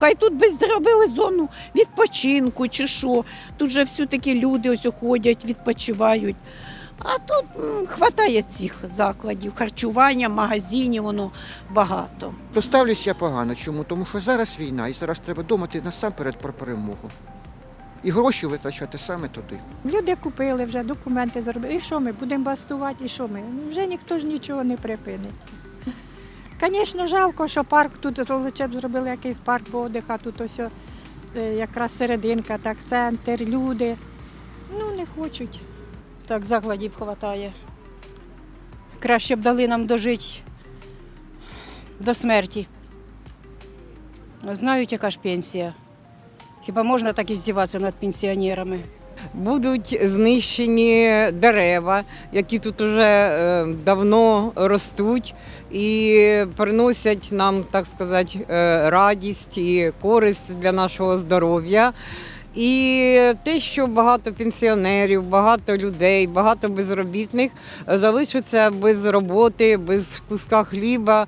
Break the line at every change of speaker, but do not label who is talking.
Хай тут би зробили зону відпочинку чи що. Тут же все-таки люди ось ходять, відпочивають. А тут м, хватає цих закладів, харчування, магазинів, воно багато.
То ставлюсь я погано. Чому? Тому що зараз війна і зараз треба думати насамперед про перемогу. І гроші витрачати саме туди.
Люди купили вже, документи зробили. І що ми будемо бастувати? І що ми? Ну, Вже ніхто ж нічого не припинить. Звісно, жалко, що парк тут лучше б зробили якийсь парк подиха, тут ось е, якраз серединка, так, центр, люди. Ну, не хочуть.
Так, закладів вистачає. Краще б дали нам дожити до смерті. Знають, яка ж пенсія. Хіба можна так і здіватися над пенсіонерами?
Будуть знищені дерева, які тут вже е, давно ростуть і приносять нам, так сказати, е, радість і користь для нашого здоров'я. І те, що багато пенсіонерів, багато людей, багато безробітних залишаться без роботи, без куска хліба.